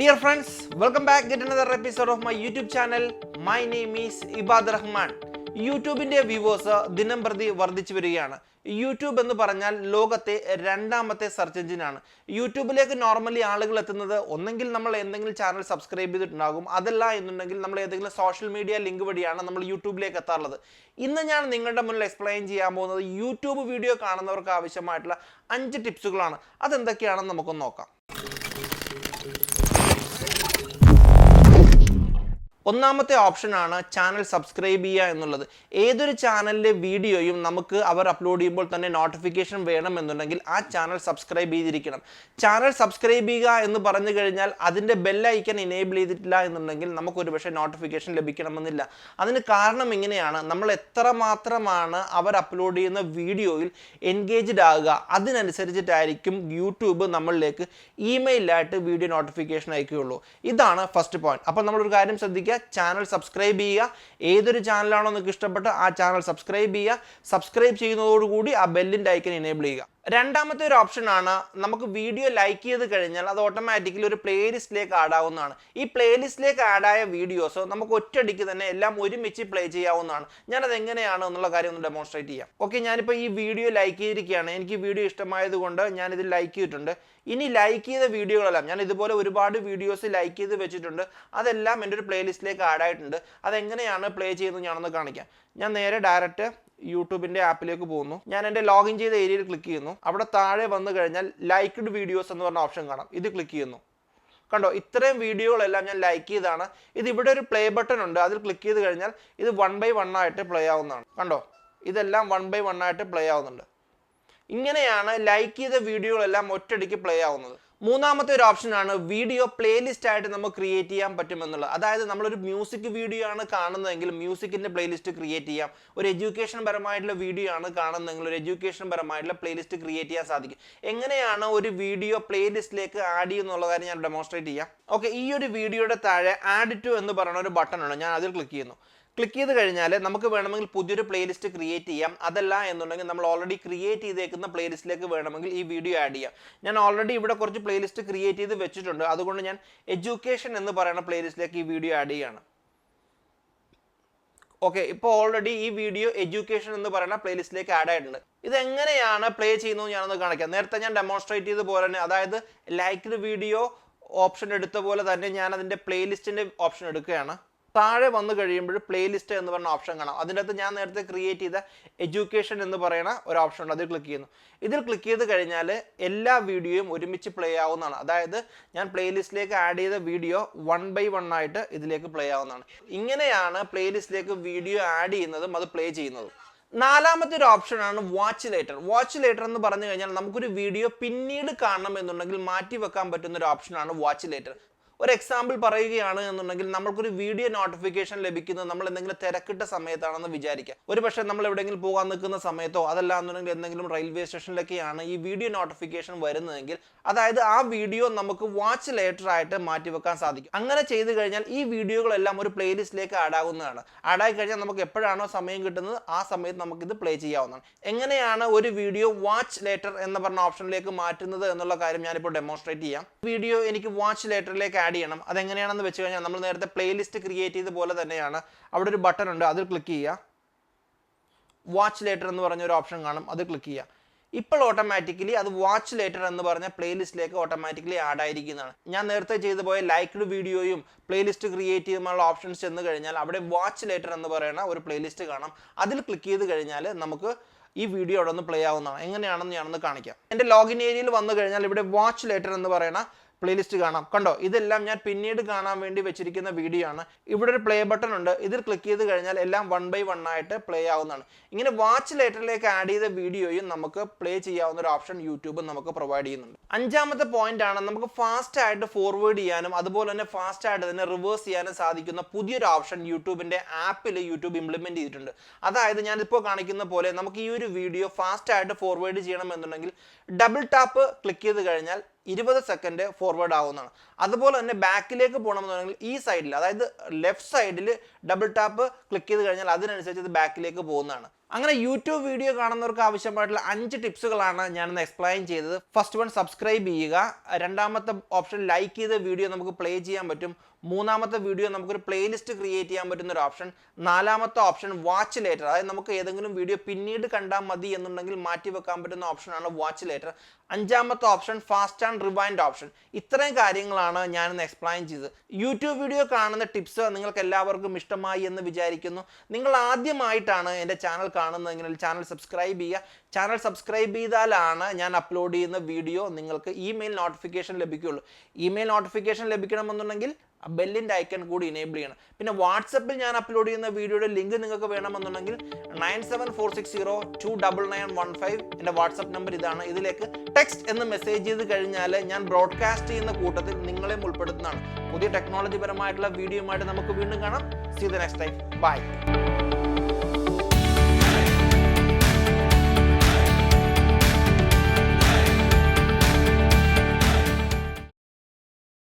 Dear friends welcome back get another episode of my YouTube channel my name is Ibad Rahman യൂട്യൂബിന്റെ viewers ദിനം പ്രതി വർദ്ധിച്ചു വരികയാണ്. YouTube എന്ന് പറഞ്ഞാൽ ലോകത്തെ രണ്ടാമത്തെ സെർച്ച് എഞ്ചിനാണ് യൂട്യൂബിലേക്ക് നോർമലി ആളുകൾ എത്തുന്നത് ഒന്നെങ്കിൽ നമ്മൾ എന്തെങ്കിലും ചാനൽ സബ്സ്ക്രൈബ് ചെയ്തിട്ടുണ്ടാകും. അതല്ല എന്നുണ്ടെങ്കിൽ നമ്മൾ ഏതെങ്കിലും സോഷ്യൽ മീഡിയ ലിങ്ക് വഴിയാണ് നമ്മൾ യൂട്യൂബിലേക്ക് എത്താറുള്ളത്. ഇന്ന് ഞാൻ നിങ്ങളുടെ മുന്നിൽ എക്സ്പ്ലെയിൻ ചെയ്യാൻ പോകുന്നത് യൂട്യൂബ് വീഡിയോ കാണുന്നവർക്ക് ആവശ്യമായിട്ടുള്ള അഞ്ച് ടിപ്സുകളാണ് അതെന്തൊക്കെയാണെന്ന് നമുക്കൊന്ന് നോക്കാം. ഒന്നാമത്തെ ഓപ്ഷനാണ് ചാനൽ സബ്സ്ക്രൈബ് ചെയ്യുക എന്നുള്ളത്. ഏതൊരു ചാനലിലെ വീഡിയോയും നമുക്ക് അവർ അപ്ലോഡ് ചെയ്യുമ്പോൾ തന്നെ നോട്ടിഫിക്കേഷൻ വേണമെന്നുണ്ടെങ്കിൽ ആ ചാനൽ സബ്സ്ക്രൈബ് ചെയ്തിരിക്കണം. ചാനൽ സബ്സ്ക്രൈബ് ചെയ്യുക എന്ന് പറഞ്ഞു കഴിഞ്ഞാൽ അതിന്റെ ബെല്ലൈക്കൻ ഇനേബിൾ ചെയ്തിട്ടില്ല എന്നുണ്ടെങ്കിൽ നമുക്ക് ഒരു പക്ഷേ നോട്ടിഫിക്കേഷൻ ലഭിക്കണമെന്നില്ല. അതിന് കാരണം ഇങ്ങനെയാണ്. നമ്മൾ എത്ര മാത്രമാണ് അവർ അപ്ലോഡ് ചെയ്യുന്ന വീഡിയോയിൽ എൻഗേജ്ഡ് ആകുക അതിനനുസരിച്ചിട്ടായിരിക്കും യൂട്യൂബ് നമ്മളിലേക്ക് ഇമെയിലായിട്ട് വീഡിയോ നോട്ടിഫിക്കേഷൻ അയക്കുകയുള്ളൂ. ഇതാണ് ഫസ്റ്റ് പോയിന്റ് അപ്പോൾ നമ്മളൊരു കാര്യം ശ്രദ്ധിക്കുക ചാനൽ സബ്സ്ക്രൈബ് ചെയ്യുക. ഏതൊരു ചാനലാണോ നിങ്ങൾക്ക് ഇഷ്ടപ്പെട്ട ആ ചാനൽ സബ്സ്ക്രൈബ് ചെയ്യുക. സബ്സ്ക്രൈബ് ചെയ്യുന്നതോടുകൂടി ആ ബെല്ലിന്റെ ഐക്കൻ എനേബിൾ ചെയ്യുക. രണ്ടാമത്തെ ഒരു ഓപ്ഷൻ ആണ് നമുക്ക് വീഡിയോ ലൈക്ക് ചെയ്ത് കഴിഞ്ഞാൽ അത് ഓട്ടോമാറ്റിക്കലി ഒരു പ്ലേലിസ്റ്റിലേക്ക് ആഡ് ആവുന്നതാണ്. ഈ പ്ലേലിസ്റ്റിലേക്ക് ആഡ് ആയ വീഡിയോസ് നമുക്ക് ഒറ്റയടിക്ക് തന്നെ എല്ലാം ഒരുമിച്ച് പ്ലേ ചെയ്യാവുന്നതാണ്. ഞാനത് എങ്ങനെയാണ് എന്നുള്ള കാര്യം ഒന്ന് ഡെമോൺസ്ട്രേറ്റ് ചെയ്യാം. ഓക്കെ ഞാനിപ്പോൾ ഈ വീഡിയോ ലൈക്ക് ചെയ്തിരിക്കുകയാണ്. എനിക്ക് വീഡിയോ ഇഷ്ടമായതുകൊണ്ട് ഞാനിത് ലൈക്ക് ചെയ്തിട്ടുണ്ട്. ഇനി ലൈക്ക് ചെയ്ത വീഡിയോകളെല്ലാം ഞാൻ ഇതുപോലെ ഒരുപാട് വീഡിയോസ് ലൈക്ക് ചെയ്ത് വെച്ചിട്ടുണ്ട്. അതെല്ലാം എന്റെ ഒരു പ്ലേലിസ്റ്റിലേക്ക് ആഡ് ആയിട്ടുണ്ട്. അതെങ്ങനെയാണ് പ്ലേ ചെയ്യുന്നത് ഞാനൊന്ന് കാണിക്കാം. ഞാൻ നേരെ ഡയറക്റ്റ് യൂട്യൂബിന്റെ ആപ്പിലേക്ക് പോകുന്നു. ഞാൻ എന്റെ ലോഗിൻ ചെയ്ത ഏരിയയിൽ ക്ലിക്ക് ചെയ്യുന്നു. അവിടെ താഴെ വന്നു കഴിഞ്ഞാൽ ലൈക്ക്ഡ് വീഡിയോസ് എന്ന് പറഞ്ഞ ഓപ്ഷൻ കാണാം. ഇത് ക്ലിക്ക് ചെയ്യുന്നു. കണ്ടോ? ഇത്രയും വീഡിയോകളെല്ലാം ഞാൻ ലൈക്ക് ചെയ്താണ്. ഇത് ഇവിടെ ഒരു പ്ലേ ബട്ടൺ ഉണ്ട്. അതിൽ ക്ലിക്ക് ചെയ്ത് കഴിഞ്ഞാൽ ഇത് വൺ ബൈ വൺ ആയിട്ട് പ്ലേ ആവുന്നതാണ്. കണ്ടോ? ഇതെല്ലാം വൺ ബൈ വൺ ആയിട്ട് പ്ലേ ആവുന്നുണ്ട്. ഇങ്ങനെയാണ് ലൈക്ക് ചെയ്ത വീഡിയോകളെല്ലാം ഒറ്റയടിക്ക് പ്ലേ ആവുന്നത്. മൂന്നാമത്തെ ഒരു ഓപ്ഷനാണ് വീഡിയോ പ്ലേലിസ്റ്റ് ആയിട്ട് നമുക്ക് ക്രിയേറ്റ് ചെയ്യാൻ പറ്റുമെന്നുള്ളത്. അതായത് നമ്മളൊരു മ്യൂസിക് വീഡിയോ ആണ് കാണുന്നതെങ്കിൽ മ്യൂസിക്കിന്റെ പ്ലേലിസ്റ്റ് ക്രിയേറ്റ് ചെയ്യാം. ഒരു എഡ്യൂക്കേഷൻ പരമായിട്ടുള്ള വീഡിയോ ആണ് കാണുന്നതെങ്കിൽ ഒരു എഡ്യൂക്കേഷൻ പരമായിട്ടുള്ള പ്ലേലിസ്റ്റ് ക്രിയേറ്റ് ചെയ്യാൻ സാധിക്കും. എങ്ങനെയാണ് ഒരു വീഡിയോ പ്ലേലിസ്റ്റിലേക്ക് ആഡ് ചെയ്യുന്നുള്ള കാര്യം ഞാൻ ഡെമോൺസ്ട്രേറ്റ് ചെയ്യാം. ഓക്കെ ഈ ഒരു വീഡിയോയുടെ താഴെ ആഡ് ടു എന്ന് പറയുന്ന ഒരു ബട്ടൺ ഉണ്ട് ഞാൻ അതിൽ ക്ലിക്ക് ചെയ്യുന്നു. ക്ലിക്ക് ചെയ്ത് കഴിഞ്ഞാൽ നമുക്ക് വേണമെങ്കിൽ പുതിയൊരു പ്ലേലിസ്റ്റ് ക്രിയേറ്റ് ചെയ്യാം. അതല്ല എന്നുണ്ടെങ്കിൽ നമ്മൾ ഓൾറെഡി ക്രിയേറ്റ് ചെയ്തേക്കുന്ന പ്ലേലിസ്റ്റിലേക്ക് വേണമെങ്കിൽ ഈ വീഡിയോ ആഡ് ചെയ്യാം. ഞാൻ ഓൾറെഡി ഇവിടെ കുറച്ച് പ്ലേലിസ്റ്റ് ക്രിയേറ്റ് ചെയ്ത് വെച്ചിട്ടുണ്ട്. അതുകൊണ്ട് ഞാൻ എഡ്യൂക്കേഷൻ എന്ന് പറയുന്ന പ്ലേലിസ്റ്റിലേക്ക് ഈ വീഡിയോ ആഡ് ചെയ്യാണ്. ഓക്കെ ഇപ്പോൾ ഓൾറെഡി ഈ വീഡിയോ എഡ്യൂക്കേഷൻ എന്ന് പറയുന്ന പ്ലേലിസ്റ്റിലേക്ക് ആഡ് ആയിട്ടുണ്ട്. ഇത് എങ്ങനെയാണ് പ്ലേ ചെയ്യുന്നത് ഞാനൊന്ന് കാണിക്കാം. നേരത്തെ ഞാൻ ഡെമോൺസ്ട്രേറ്റ് ചെയ്ത പോലെ തന്നെ അതായത് ലൈക്ക്ഡ് വീഡിയോ ഓപ്ഷൻ എടുത്ത പോലെ തന്നെ ഞാൻ അതിന്റെ പ്ലേലിസ്റ്റിന്റെ ഓപ്ഷൻ എടുക്കുകയാണ്. താഴെ വന്നു കഴിയുമ്പോൾ പ്ലേലിസ്റ്റ് എന്ന് പറഞ്ഞ ഓപ്ഷൻ കാണാം. അതിന്റെ അകത്ത് ഞാൻ നേരത്തെ ക്രിയേറ്റ് ചെയ്ത എഡ്യൂക്കേഷൻ എന്ന് പറയുന്ന ഒരു ഓപ്ഷൻ ഉണ്ട്. അതിൽ ക്ലിക്ക് ചെയ്യുന്നു. ഇതിൽ ക്ലിക്ക് ചെയ്ത് കഴിഞ്ഞാൽ എല്ലാ വീഡിയോയും ഒരുമിച്ച് പ്ലേ ആവുന്നതാണ്. അതായത് ഞാൻ പ്ലേലിസ്റ്റിലേക്ക് ആഡ് ചെയ്ത വീഡിയോ വൺ ബൈ വൺ ആയിട്ട് ഇതിലേക്ക് പ്ലേ ആവുന്നതാണ്. ഇങ്ങനെയാണ് പ്ലേലിസ്റ്റിലേക്ക് വീഡിയോ ആഡ് ചെയ്യുന്നതും അത് പ്ലേ ചെയ്യുന്നതും. നാലാമത്തെ ഒരു ഓപ്ഷനാണ് വാച്ച് ലേറ്റർ വാച്ച് ലേറ്റർ എന്ന് പറഞ്ഞു കഴിഞ്ഞാൽ നമുക്കൊരു വീഡിയോ പിന്നീട് കാണണം എന്നുണ്ടെങ്കിൽ മാറ്റി വെക്കാൻ പറ്റുന്ന ഒരു ഓപ്ഷനാണ് വാച്ച് ലേറ്റർ ഒരു എക്സാമ്പിൾ പറയുകയാണ് എന്നുണ്ടെങ്കിൽ നമ്മൾക്കൊരു വീഡിയോ നോട്ടിഫിക്കേഷൻ ലഭിക്കുന്നത് നമ്മൾ എന്തെങ്കിലും തിരക്കിട്ട സമയത്താണെന്ന് വിചാരിക്കാം ഒരു പക്ഷേ നമ്മൾ എവിടെയെങ്കിലും പോകാൻ നിൽക്കുന്ന സമയത്തോ അതല്ല എന്നുണ്ടെങ്കിൽ എന്തെങ്കിലും റെയിൽവേ സ്റ്റേഷനിലൊക്കെയാണ് ഈ വീഡിയോ നോട്ടിഫിക്കേഷൻ വരുന്നതെങ്കിൽ അതായത് ആ വീഡിയോ നമുക്ക് വാച്ച് ലേറ്റർ ആയിട്ട് മാറ്റി വെക്കാൻ സാധിക്കും. അങ്ങനെ ചെയ്തു കഴിഞ്ഞാൽ ഈ വീഡിയോകളെല്ലാം ഒരു പ്ലേലിസ്റ്റിലേക്ക് ആഡ് ആകുന്നതാണ്. ആഡ് ആയി കഴിഞ്ഞാൽ നമുക്ക് എപ്പോഴാണോ സമയം കിട്ടുന്നത് ആ സമയത്ത് നമുക്കിത് പ്ലേ ചെയ്യാവുന്നതാണ്. എങ്ങനെയാണ് ഒരു വീഡിയോ വാച്ച് ലേറ്റർ എന്ന് പറഞ്ഞ ഓപ്ഷനിലേക്ക് മാറ്റുന്നത് എന്നുള്ള കാര്യം ഞാനിപ്പോൾ ഡെമോൺസ്ട്രേറ്റ് ചെയ്യാം. വീഡിയോ എനിക്ക് വാച്ച് ലേറ്ററിലേക്ക് ആഡ് ചെയ്യണം. അതെങ്ങനെയാണെന്ന് വെച്ച് കഴിഞ്ഞാൽ നമ്മൾ നേരത്തെ പ്ലേലിസ്റ്റ് ക്രിയേറ്റ് ചെയ്ത പോലെ തന്നെയാണ്. അവിടെ ഒരു ബട്ടൺ ഉണ്ട് അതിൽ ക്ലിക്ക് ചെയ്യുക. വാച്ച് ലേറ്റർ എന്ന് പറഞ്ഞ ഒരു ഓപ്ഷൻ കാണും അത് ക്ലിക്ക് ചെയ്യുക. ഇപ്പോൾ ഓട്ടോമാറ്റിക്കലി അത് വാച്ച് ലേറ്റർ എന്ന് പറഞ്ഞ പ്ലേലിസ്റ്റിലേക്ക് ഓട്ടോമാറ്റിക്കലി ആഡ് ആയിരിക്കുന്നതാണ്. ഞാൻ നേരത്തെ ചെയ്തു പോയ ലൈക്ക്ഡ് വീഡിയോയും പ്ലേലിസ്റ്റ് ക്രിയേറ്റ് ചെയ്യുമ്പോൾ ഓപ്ഷൻസ് ചെന്ന് കഴിഞ്ഞാൽ അവിടെ വാച്ച് ലേറ്റർ എന്ന് പറയുന്ന ഒരു പ്ലേലിസ്റ്റ് കാണാം. അതിൽ ക്ലിക്ക് ചെയ്ത് കഴിഞ്ഞാൽ നമുക്ക് ഈ വീഡിയോ അവിടെ ഒന്ന് പ്ലേ ആവുന്നതാണ്. എങ്ങനെയാണെന്ന് ഞാനൊന്ന് കാണിക്കാം. എന്റെ ലോഗിൻ ഏരിയയിൽ വന്നു കഴിഞ്ഞാൽ ഇവിടെ വാച്ച് ലേറ്റർ എന്ന് പറയുന്ന പ്ലേലിസ്റ്റ് കാണാം. കണ്ടോ? ഇതെല്ലാം ഞാൻ പിന്നീട് കാണാൻ വേണ്ടി വെച്ചിരിക്കുന്ന വീഡിയോ ആണ്. ഇവിടെ ഒരു പ്ലേ ബട്ടൺ ഉണ്ട്. ഇതിൽ ക്ലിക്ക് ചെയ്ത് കഴിഞ്ഞാൽ എല്ലാം വൺ ബൈ വൺ ആയിട്ട് പ്ലേ ആവുന്നതാണ്. ഇങ്ങനെ വാച്ച് ലേറ്ററിലേക്ക് ആഡ് ചെയ്ത വീഡിയോയും നമുക്ക് പ്ലേ ചെയ്യാവുന്ന ഒരു ഓപ്ഷൻ യൂട്യൂബ് നമുക്ക് പ്രൊവൈഡ് ചെയ്യുന്നുണ്ട്. അഞ്ചാമത്തെ പോയിന്റ് ആണ് നമുക്ക് ഫാസ്റ്റ് ആയിട്ട് ഫോർവേഡ് ചെയ്യാനും അതുപോലെ തന്നെ ഫാസ്റ്റ് ആയിട്ട് തന്നെ റിവേഴ്സ് ചെയ്യാനും സാധിക്കുന്ന പുതിയൊരു ഓപ്ഷൻ യൂട്യൂബിന്റെ ആപ്പിൽ യൂട്യൂബ് ഇംപ്ലിമെന്റ് ചെയ്തിട്ടുണ്ട്. അതായത് ഞാനിപ്പോൾ കാണിക്കുന്ന പോലെ നമുക്ക് ഈ ഒരു വീഡിയോ ഫാസ്റ്റ് ആയിട്ട് ഫോർവേഡ് ചെയ്യണം എന്നുണ്ടെങ്കിൽ ഡബിൾ ടാപ്പ് ക്ലിക്ക് ചെയ്ത് കഴിഞ്ഞാൽ ഇരുപത് സെക്കൻഡ് ഫോർവേഡ് ആവുന്നതാണ്. അതുപോലെ തന്നെ ബാക്കിലേക്ക് പോകണമെന്നുണ്ടെങ്കിൽ ഈ സൈഡിൽ അതായത് ലെഫ്റ്റ് സൈഡിൽ ഡബിൾ ടാപ്പ് ക്ലിക്ക് ചെയ്ത് കഴിഞ്ഞാൽ അതിനനുസരിച്ച് ഇത് ബാക്കിലേക്ക് പോകുന്നതാണ്. അങ്ങനെ യൂട്യൂബ് വീഡിയോ കാണുന്നവർക്ക് ആവശ്യമായിട്ടുള്ള അഞ്ച് ടിപ്സുകളാണ് ഞാനിന്ന് എക്സ്പ്ലെയിൻ ചെയ്തത്. ഫസ്റ്റ് വൺ സബ്സ്ക്രൈബ് ചെയ്യുക. രണ്ടാമത്തെ ഓപ്ഷൻ ലൈക്ക് ചെയ്ത വീഡിയോ നമുക്ക് പ്ലേ ചെയ്യാൻ പറ്റും. മൂന്നാമത്തെ വീഡിയോ നമുക്കൊരു പ്ലേലിസ്റ്റ് ക്രിയേറ്റ് ചെയ്യാൻ പറ്റുന്ന ഒരു ഓപ്ഷൻ നാലാമത്തെ ഓപ്ഷൻ വാച്ച് ലേറ്റർ അതായത് നമുക്ക് ഏതെങ്കിലും വീഡിയോ പിന്നീട് കണ്ടാൽ മതി എന്നുണ്ടെങ്കിൽ മാറ്റി വെക്കാൻ പറ്റുന്ന ഓപ്ഷനാണ് വാച്ച് ലേറ്റർ അഞ്ചാമത്തെ option fast and rewind option ഇത്രയും കാര്യങ്ങളാണ് ഞാനിന്ന് എക്സ്പ്ലെയിൻ ചെയ്തത്. യൂട്യൂബ് വീഡിയോ കാണുന്ന ടിപ്സ് നിങ്ങൾക്ക് എല്ലാവർക്കും ഇഷ്ടമായി എന്ന് വിചാരിക്കുന്നു. നിങ്ങൾ ആദ്യമായിട്ടാണ് എന്റെ ചാനൽ കാണുന്നതെങ്കിൽ ചാനൽ സബ്സ്ക്രൈബ് ചെയ്യുക. ചാനൽ സബ്സ്ക്രൈബ് ചെയ്താലാണ് ഞാൻ അപ്ലോഡ് ചെയ്യുന്ന വീഡിയോ നിങ്ങൾക്ക് ഇമെയിൽ നോട്ടിഫിക്കേഷൻ ലഭിക്കുകയുള്ളൂ. ഇമെയിൽ നോട്ടിഫിക്കേഷൻ ലഭിക്കണമെന്നുണ്ടെങ്കിൽ ബെല്ലിന്റെ ഐക്കൺ കൂടി ഇനേബിൾ ചെയ്യണം. പിന്നെ വാട്സപ്പിൽ ഞാൻ അപ്ലോഡ് ചെയ്യുന്ന വീഡിയോയുടെ ലിങ്ക് നിങ്ങൾക്ക് വേണമെന്നുണ്ടെങ്കിൽ nine seven four six zero two double nine one five എന്റെ വാട്സപ്പ് നമ്പർ ഇതാണ്. ഇതിലേക്ക് ടെക്സ്റ്റ് എന്ന് മെസ്സേജ് ചെയ്ത് കഴിഞ്ഞാൽ ഞാൻ ബ്രോഡ്കാസ്റ്റ് ചെയ്യുന്ന കൂട്ടത്തിൽ നിങ്ങളെയും ഉൾപ്പെടുത്തുന്നതാണ്. പുതിയ ടെക്നോളജി പരമായിട്ടുള്ള വീഡിയോയുമായിട്ട് നമുക്ക് വീണ്ടും കാണാം. See the next time bye